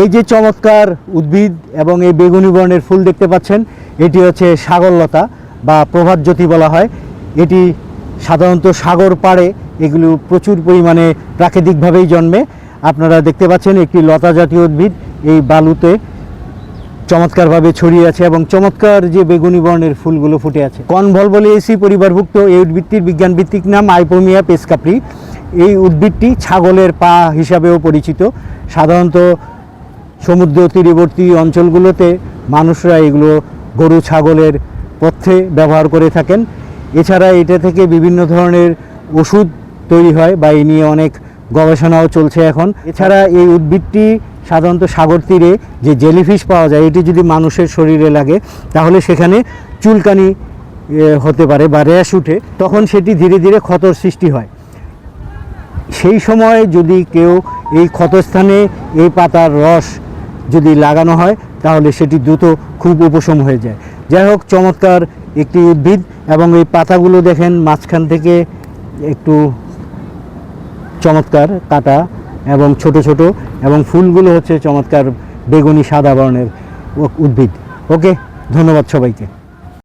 এই যে চমৎকার উদ্ভিদ এবং এই বেগুনি বর্ণের ফুল দেখতে পাচ্ছেন, এটি হচ্ছে সাগরলতা বা প্রভাত জ্যোতি বলা হয়। এটি সাধারণত সাগর পাড়ে এগুলো প্রচুর পরিমাণে প্রাকৃতিকভাবেই জন্মে। আপনারা দেখতে পাচ্ছেন একটি লতা জাতীয় উদ্ভিদ, এই বালুতে চমৎকারভাবে ছড়িয়ে আছে এবং চমৎকার যে বেগুনি বর্ণের ফুলগুলো ফুটে আছে। কনভলভলিয়েসি পরিবারভুক্ত এই উদ্ভিদটির বিজ্ঞান ভিত্তিক নাম আইপোমিয়া পেসকাপ্রি। এই উদ্ভিদটি ছাগলের পা হিসাবেও পরিচিত। সাধারণত সমুদ্র তীরবর্তী অঞ্চলগুলোতে মানুষরা এগুলো গরু, ছাগলের পথ্যে ব্যবহার করে থাকেন। এছাড়া এটা থেকে বিভিন্ন ধরনের ওষুধ তৈরি হয় বা এই নিয়ে অনেক গবেষণাও চলছে এখন। এছাড়া এই উদ্ভিদটি সাধারণত সাগর তীরে যে জেলিফিশ পাওয়া যায়, এটি যদি মানুষের শরীরে লাগে, তাহলে সেখানে চুলকানি হতে পারে বা র্যাশ উঠে, তখন সেটি ধীরে ধীরে ক্ষতর সৃষ্টি হয়। সেই সময় যদি কেউ এই ক্ষতস্থানে এই পাতার রস যদি লাগানো হয়, তাহলে সেটি দ্রুত খুব উপশম হয়ে যায়। যাই হোক, চমৎকার একটি উদ্ভিদ এবং এই পাতাগুলো দেখেন, মাঝখান থেকে একটু চমৎকার কাটা এবং ছোট ছোট এবং ফুলগুলো হচ্ছে চমৎকার বেগুনি সাদা বর্ণের উদ্ভিদ। ওকে, ধন্যবাদ সবাইকে।